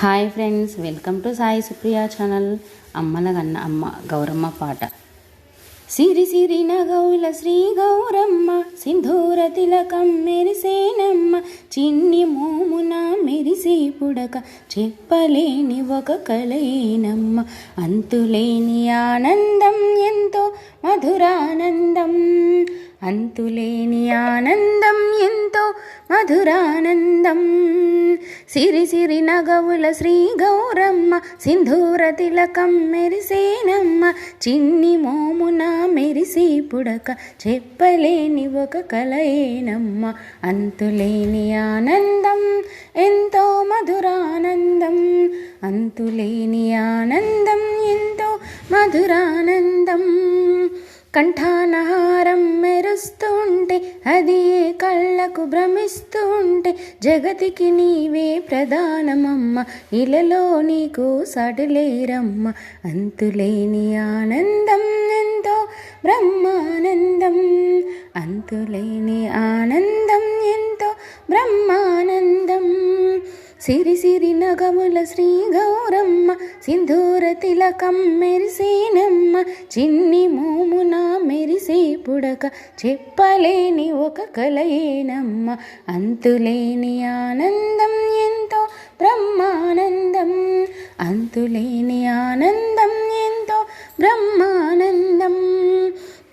Hi friends welcome to Sai Supriya channel. అమ్మల గన్న అమ్మ గౌరమ్మ పాట. సిరి సిరి నగౌల శ్రీ గౌరమ్మ సింధూర తిలకం మెరిసేనమ్మ చిన్ని మోమున మెరిసే పుడక చెప్పలేని ఒక కలయేనమ్మ. అంతులేని ఆనందం ఎంతో మధురానందం అంతులేని ఆనందం ఎంతో మధురానందం. సిరి సిరి నగవుల శ్రీ గౌరమ్మ సింధూర తిలకం మెరిసేనమ్మ చిన్ని మోమున మెరిసి పుడక చెప్పలేని ఒక కలయేనమ్మ అంతులేని ఆనందం ఎంతో మధురానందం అంతులేని ఆనందం ఎంతో మధురానందం. కంఠానహారం మెరుస్తూ అది ఏ కళ్ళకు భ్రమిస్తుంటే జగతికి నీవే ప్రధానమమ్మ. ఇలలో నీకు సడలేరమ్మ అంతులేని ఆనందం ఎంతో బ్రహ్మానందం. అంతులేని ఆనందం ఎంతో బ్రహ్మానందం. సిరి సిరి నగముల శ్రీ గౌరమ్మ. సింధూర తిలకం మెరిసేనమ్మ. చిన్ని మోమునా పుడక చెప్పలేని ఒక కలయేనమ్మ అంతులేని ఆనందం ఎంతో బ్రహ్మానందం అంతులేని ఆనందం ఎంతో బ్రహ్మానందం.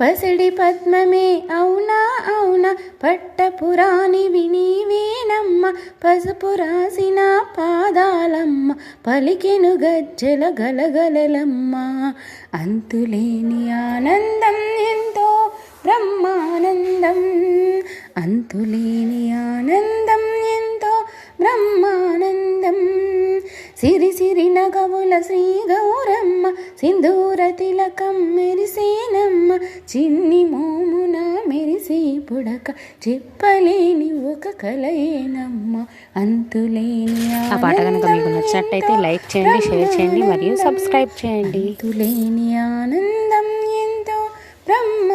పసిడి పద్మమే అవునా అవునా పట్టపురాణి వినీవేనమ్మ పసుపు రాసిన పాదాలమ్మ పలికెను గజ్జల గలగలలమ్మ అంతులేని ఆనందం బ్రహ్మానందం అంతులేని ఆనందం ఎంతో బ్రహ్మానందం. సిరి సిరి నగవుల శ్రీ గౌరమ్మ సింధూర తిలకం మెరిసేనమ్మ. చిన్ని మోమున మెరిసే పుడక చెప్పలేని ఒక కలయేనమ్మ. అంతులేని ఆ పాట కనుక మీకు నచ్చినట్టయితే లైక్ చేయండి షేర్ చేయండి మరియు సబ్స్క్రైబ్ చేయండి. అంతులేని ఆనందం ఎంతో బ్రహ్మ